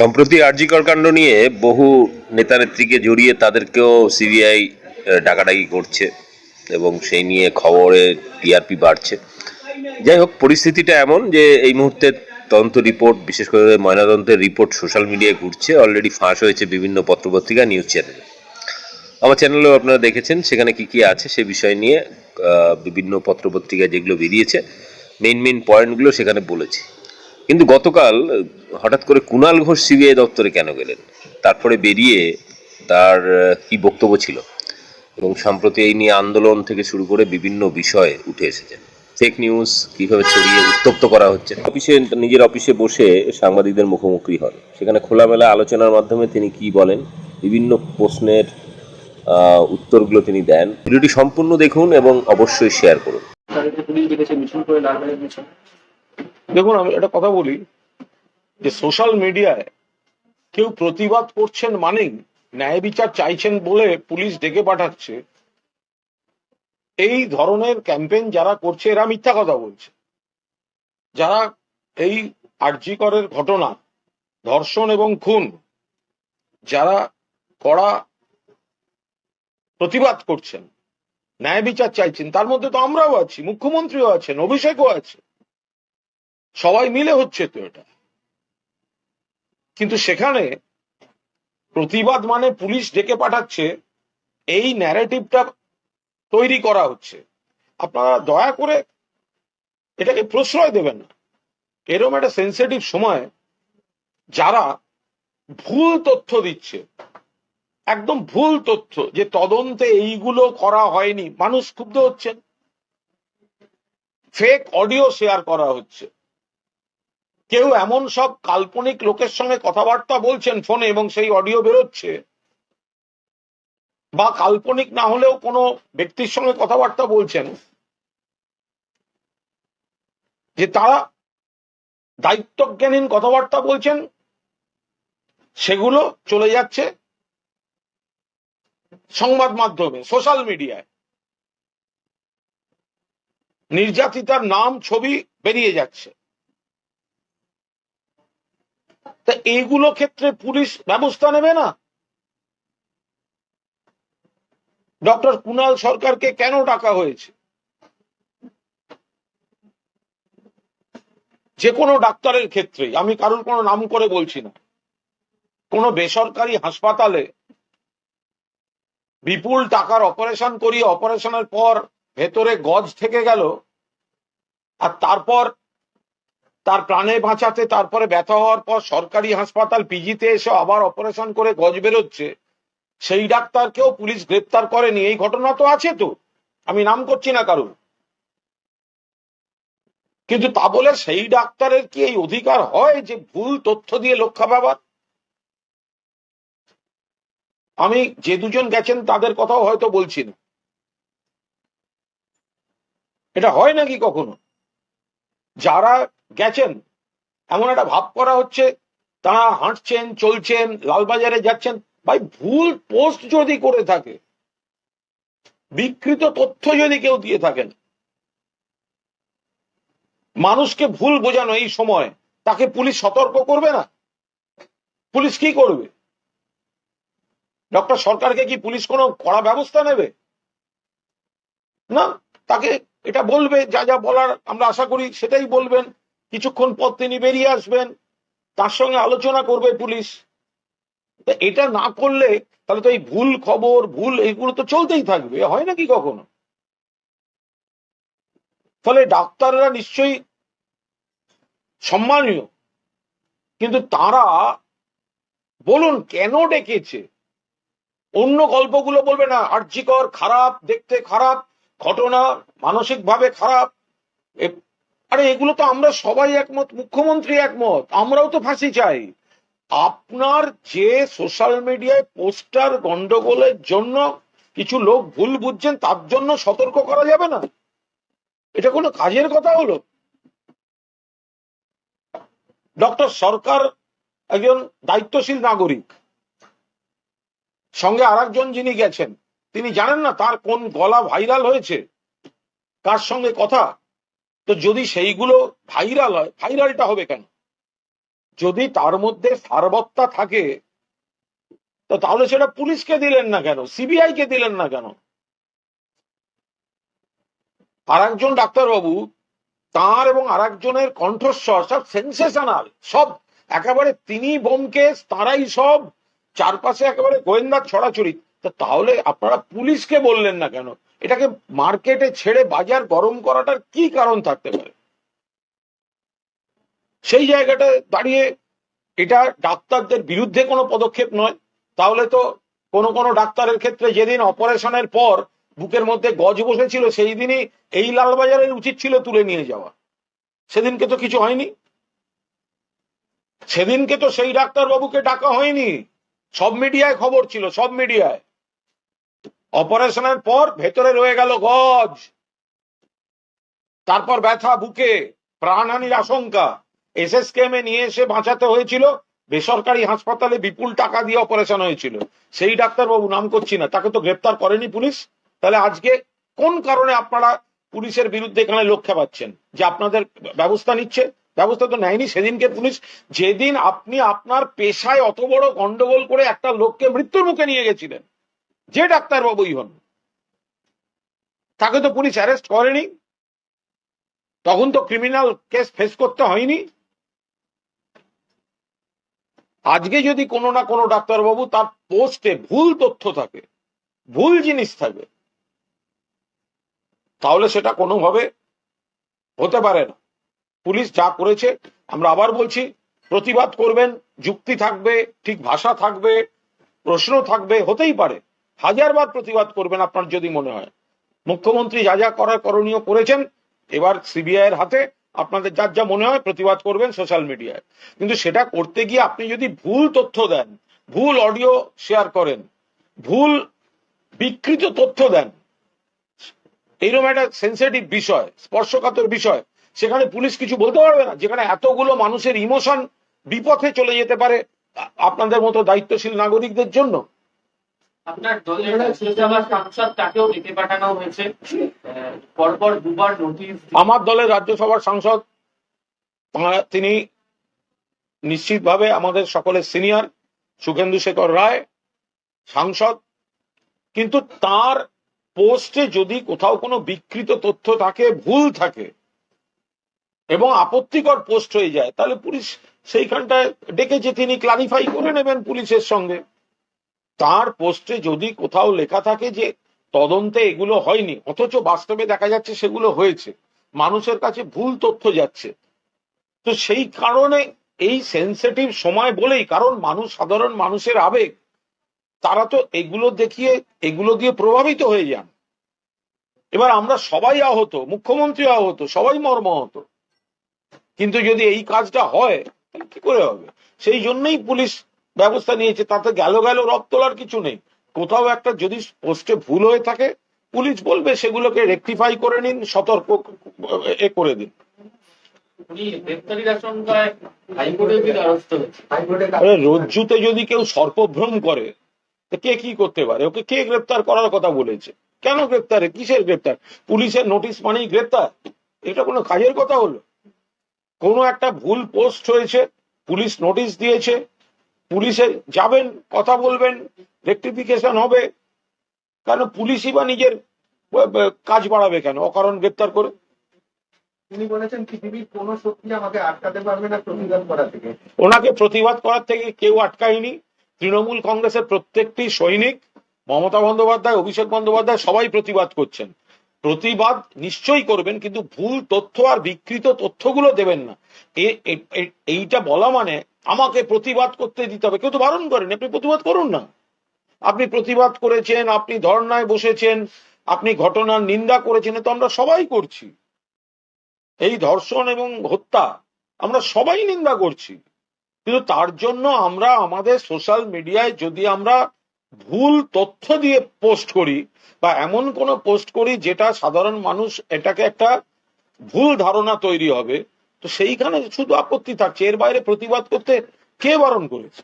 সম্প্রতি আরজিকর কাণ্ড নিয়ে বহু নেতানেত্রীকে জড়িয়ে তাদেরকেও সিবিআই ডাকাডাকি করছে এবং সেই নিয়ে খবরে টিআরপি বাড়ছে। যাই হোক, পরিস্থিতিটা এমন যে এই মুহূর্তে তদন্ত রিপোর্ট, বিশেষ করে ময়নাতন্ত্রের রিপোর্ট সোশ্যাল মিডিয়ায় ঘুরছে, অলরেডি ফাঁস হয়েছে বিভিন্ন পত্রপত্রিকা, নিউজ চ্যানেলে। আমার চ্যানেলেও আপনারা দেখেছেন সেখানে কি কি আছে সে বিষয় নিয়ে বিভিন্ন পত্রপত্রিকায় যেগুলো বেরিয়েছে মেইন মেইন পয়েন্টগুলো সেখানে বলেছি। কিন্তু গতকাল, হঠাৎ করে কুণাল ঘোষ সিবিআই দপ্তরে কেন গেলেন? তারপরে বেরিয়ে তার কি বক্তব্য ছিল? এবং সম্প্রতি এই নিয়ে আন্দোলন থেকে শুরু করে বিভিন্ন বিষয় উঠে এসেছে। ফেক নিউজ কীভাবে ছড়িয়ে উত্তপ্ত করা হচ্ছে? অফিসে, নিজের অফিসে বসে সাংবাদিকদের মুখোমুখি হন। সেখানে খোলামেলা আলোচনার মাধ্যমে তিনি কি বলেন? বিভিন্ন প্রশ্নের উত্তরগুলো তিনি দেন। ভিডিওটি সম্পূর্ণ দেখুন এবং অবশ্যই শেয়ার করুন। দেখুন, আমি একটা কথা বলি, যে সোশ্যাল মিডিয়ায় কেউ প্রতিবাদ করছেন মানেই ন্যায় বিচার চাইছেন বলে পুলিশ ডেকে পাঠাচ্ছে। এই ধরনের ক্যাম্পেইন যারা করছে, এরা মিথ্যা কথা বলছে। যারা এই আর্যিকরের ঘটনা, ধর্ষণ এবং খুন, যারা কড়া প্রতিবাদ করছেন, ন্যায় বিচার চাইছেন, তার মধ্যে তো আমরাও আছি, মুখ্যমন্ত্রীও আছেন, অভিষেকও আছে। সবাই মিলে হচ্ছে তো এটা। কিন্তু সেখানে প্রতিবাদ মানে পুলিশ ডেকে পাঠাচ্ছে, এই ন্যারেটিভটা তৈরি করা হচ্ছে। আপনারা দয়া করে এটাকে প্রশ্রয় দেবেন না। এরকম একটা সেন্সিটিভ সময় যারা ভুল তথ্য দিচ্ছে, একদম ভুল তথ্য যে তদন্তে এইগুলো করা হয়নি, মানুষ ক্ষুব্ধ হচ্ছেন। ফেক অডিও শেয়ার করা হচ্ছে। কেউ এমন সব কাল্পনিক লোকের সঙ্গে কথাবার্তা বলছেন ফোনে এবং সেই অডিও বেরোচ্ছে। বা কাল্পনিক না হলেও কোনো ব্যক্তির সঙ্গে কথাবার্তা বলছেন। যে তারা দায়িত্বজ্ঞানহীন কথাবার্তা বলছেন, সেগুলো চলে যাচ্ছে সংবাদ মাধ্যমে, সোশ্যাল মিডিয়ায়। নির্যাতিতার নাম ছবি বেরিয়ে যাচ্ছে। তা এইগুলো ক্ষেত্রে পুলিশ ব্যবস্থা নেবে না? ডক্টর কুনাল সরকারকে কেন ডাকা হয়েছে? যে কোনো ডাক্তারের ক্ষেত্রে, আমি কারোর কোনো নাম করে বলছি না, কোনো বেসরকারি হাসপাতালে বিপুল টাকার অপারেশন করিয়ে অপারেশনের পর ভেতরে গজ থেকে গেল, আর তারপর তার প্রাণে বাঁচাতে, তারপরে ব্যথা হওয়ার পর সরকারি হাসপাতাল পিজিতে এসে আবার অপারেশন করে গজ বেরোচ্ছে। সেই ডাক্তারকেও পুলিশ গ্রেপ্তার করেনি। এই ঘটনা তো আছে তো। আমি নাম করছি না কারণ কিন্তু তা বলে সেই ডাক্তারের কি এই অধিকার হয় যে ভুল তথ্য দিয়ে লক্ষ্য পাবার? আমি যে দুজন গেছেন তাদের কথাও হয়তো বলছি না। এটা হয় নাকি কখনো? যারা গেছেন। এমন একটা ভাব করা হচ্ছে, তারা হাঁটছেন, চলছেন, লালবাজারে যাচ্ছেন। ভাই, ভুল পোস্ট যদি করে থাকে, বিকৃত তথ্য যদি কেউ দিয়ে থাকেন, মানুষকে ভুল বোঝানো এই সময়, তাকে পুলিশ সতর্ক করবে না? পুলিশ কি করবে? ডক্টর সরকারকে কি পুলিশ কোনো কড়া ব্যবস্থা নেবে? না, তাকে এটা বলবে, যা যা বলার আমরা আশা করি সেটাই বলবেন। কিছুক্ষণ পর তিনি বেরিয়ে আসবেন, তার সঙ্গে আলোচনা করবে পুলিশ। এটা না করলে তাহলে তো এই ভুল খবর, ভুল এইগুলো তো চলতেই থাকবে, হয় নাকি কখনো? ফলে ডাক্তাররা নিশ্চয়ই সম্মানীয়, কিন্তু তারা বলুন কেন ডেকেছে? অন্য গল্পগুলো বলবে না, আর্যিকর খারাপ, দেখতে খারাপ, ঘটনা মানসিকভাবে খারাপ আরে, এগুলো তো আমরা সবাই একমত, মুখ্যমন্ত্রী একমত, আমরাও তো ফাঁসি চাই। আপনার যে সোশ্যাল মিডিয়ায় পোস্টার গন্ডগোলের জন্য কিছু লোক ভুল বুঝছেন, তার জন্য সতর্ক করা যাবে না? এটা কোনো কাজের কথা হলো? ডক্টর সরকার একজন দায়িত্বশীল নাগরিক। সঙ্গে আরেকজন যিনি গেছেন, তিনি জানেন না তার কোন গলা ভাইরাল হয়েছে, কার সঙ্গে কথা? তো যদি সেইগুলো ভাইরাল হয় ভাইরালটা হবে কেন? যদি তার মধ্যে সারবত্তা থাকে, তো তাহলে সেটা পুলিশকে দিলেন না কেন? সিবিআই কে দিলেন না কেন? আর একজন ডাক্তারবাবু তার এবং আরেকজনের কণ্ঠস্বর সব সেন্সেশনাল সব একেবারে তিনি বোমকেশ তারাই সব, চারপাশে একেবারে গোয়েন্দার ছড়াছড়ি। তাহলে আপনারা পুলিশকে বললেন না কেন? এটাকে মার্কেটে ছেড়ে বাজার গরম করাটার কি কারণ থাকতে পারে? সেই জায়গাটা দাঁড়িয়ে এটা ডাক্তারদের বিরুদ্ধে কোনো পদক্ষেপ নয়। তাহলে তো কোন কোন ডাক্তারের ক্ষেত্রে যেদিন অপারেশনের পর বুকের মধ্যে গজ বসেছিল, সেই দিনই এই লালবাজারের উচিত ছিল তুলে নিয়ে যাওয়া। সেদিনকে তো কিছু হয়নি। সেদিনকে তো সেই ডাক্তারবাবুকে ডাকা হয়নি। সব মিডিয়ায় খবর ছিল, সব মিডিয়ায়। অপারেশনের পর ভেতরে রয়ে গেল গজ। তারপর ব্যথা, বুকে প্রাণহানির আশঙ্কা। এস এসএসকেএম এ নিয়ে এসে বাঁচাতে হয়েছিল। বেসরকারি হাসপাতালে বিপুল টাকা দিয়ে অপারেশন হয়েছিল। সেই ডাক্তারবাবু নাম করছি না, তাকে তো গ্রেপ্তার করেনি পুলিশ। তাহলে আজকে কোন কারণে আপনারা পুলিশের বিরুদ্ধে এখানে লক্ষ্য পাচ্ছেন? যে আপনাদের ব্যবস্থা নিচ্ছে? ব্যবস্থা তো নেয়নি সেদিনকে পুলিশ। যেদিন আপনি আপনার পেশায় অত বড় গন্ডগোল করে একটা লোককে মৃত্যুর মুখে নিয়ে গেছিলেন যে ডাক্তারবাবুই হন, তাকে তো পুলিশ অ্যারেস্ট করেনি, তখন তো ক্রিমিনাল কেস ফেস করতে হয়নি। আজকে যদি কোনো না কোনো ডাক্তারবাবু তার পোস্টে ভুল তথ্য থাকে, ভুল জিনিস থাকে, তাহলে সেটা কোনোভাবে হতে পারে না। পুলিশ যা করেছে, আমরা আবার বলছি, প্রতিবাদ করবেন, যুক্তি থাকবে, ঠিক ভাষা থাকবে, প্রশ্ন থাকবে, হতেই পারে। হাজারবার প্রতিবাদ করবেন আপনার যদি মনে হয়। মুখ্যমন্ত্রী যা যা করার করণীয় করেছেন, এবার সিবিআই এর হাতে আপনাদের যার যা মনে হয় প্রতিবাদ করবেন সোশ্যাল মিডিয়ায়। কিন্তু সেটা করতে গিয়ে আপনি যদি ভুল তথ্য দেন, ভুল অডিও শেয়ার করেন, ভুল বিকৃত তথ্য দেন, এইরকম একটা সেন্সিটিভ বিষয়, স্পর্শকাতর বিষয়, সেখানে পুলিশ কিছু বলতে পারবে না। যেখানে এতগুলো মানুষের ইমোশন বিপথে চলে যেতে পারে আপনাদের মতো দায়িত্বশীল নাগরিকদের জন্য। আপনার দলের রাজ্যসভার সাংসদ তাকেও ডেকে পাঠানো হয়েছে। পরপর দুবার নোটিশ আমার দলের রাজ্যসভার সাংসদ তিনি নিশ্চিতভাবে আমাদের সকলের সিনিয়র সুখেন্দু শেখর রায়, সাংসদ। কিন্তু তার পোস্টে যদি কোথাও কোনো বিকৃত তথ্য থাকে, ভুল থাকে, এবং আপত্তিকর পোস্ট হয়ে যায়, তাহলে পুলিশ সেইখানটায় ডেকেছে, তিনি ক্লারিফাই করে নেবেন পুলিশের সঙ্গে। তার পোস্টে যদি কোথাও লেখা থাকে যে তদন্তে এগুলো হয়নি, অথচ বাস্তবে দেখা যাচ্ছে সেগুলো হয়েছে, মানুষের কাছে ভুল তথ্য যাচ্ছে, তো সেই কারণে এই সেন্সিটিভ সময় বলেই, কারণ মানুষ, সাধারণ মানুষের আবেগ, তারা তো এগুলো দেখিয়ে, এগুলো দিয়ে প্রভাবিত হয়ে যান। এবার আমরা সবাই আহত, মুখ্যমন্ত্রী আহত, সবাই মর্ম মর্মাহত, কিন্তু যদি এই কাজটা হয়, তাহলে কি করে হবে? সেই জন্যই পুলিশ ব্যবস্থা নিয়েছে তাতে গেল গেল রব তোলার কিছু নেই। কোথাও একটা যদি পোস্টে ভুল হয়ে থাকে পুলিশ বলবে সেগুলোকে রেকটিফাই করে নিন সতর্ক এ করে দিন। রজ্জুতে যদি কেউ সর্পভ্রম করে কে কি করতে পারে? ওকে কে গ্রেপ্তার করার কথা বলেছে? কেন গ্রেপ্তারে? কিসের গ্রেপ্তার? পুলিশের নোটিশ মানেই গ্রেপ্তার? এটা কোনো কাজের কথা হলো? কোনো একটা ভুল পোস্ট হয়েছে পুলিশ নোটিশ দিয়েছে পুলিশে যাবেন কথা বলবেন রেক্টিফিকেশন হবে। কেন? পুলিশই বা নিজের কাজ বাড়াবে কেন? অকারণ গ্রেপ্তার করে। তিনি বলেছেন পৃথিবীর কোন শক্তি আমাকে আটকাতে পারবে না প্রতিবাদ করা থেকে। ওনাকে প্রতিবাদ করার থেকে কেউ আটকায়নি। তৃণমূল কংগ্রেসের প্রত্যেকটি সৈনিক মমতা বন্দ্যোপাধ্যায় অভিষেক বন্দ্যোপাধ্যায় সবাই প্রতিবাদ করছেন। প্রতিবাদ নিশ্চয়ই করবেন কিন্তু ভুল তথ্য আর বিকৃত তথ্যগুলো দেবেন না। এইটা বলা মানে আমাকে প্রতিবাদ করতে দিতে হবে। কেউ তো বারণ করেন, আপনি প্রতিবাদ করুন না। আপনি প্রতিবাদ করেছেন, আপনি ধর্নায় বসেছেন, আপনি ঘটনার নিন্দা করেছেন তো আমরা সবাই করছি। এই ধর্ষণ এবং হত্যা আমরা সবাই নিন্দা করছি। কিন্তু তার জন্য আমরা আমাদের সোশ্যাল মিডিয়ায় যদি আমরা ভুল তথ্য দিয়ে পোস্ট করি বা এমন কোনো পোস্ট করি যেটা সাধারণ মানুষ এটাকে একটা ভুল ধারণা তৈরি হবে তো সেইখানে শুধু আপত্তি থাকছে। এর বাইরে প্রতিবাদ করতে কে বারণ করেছে?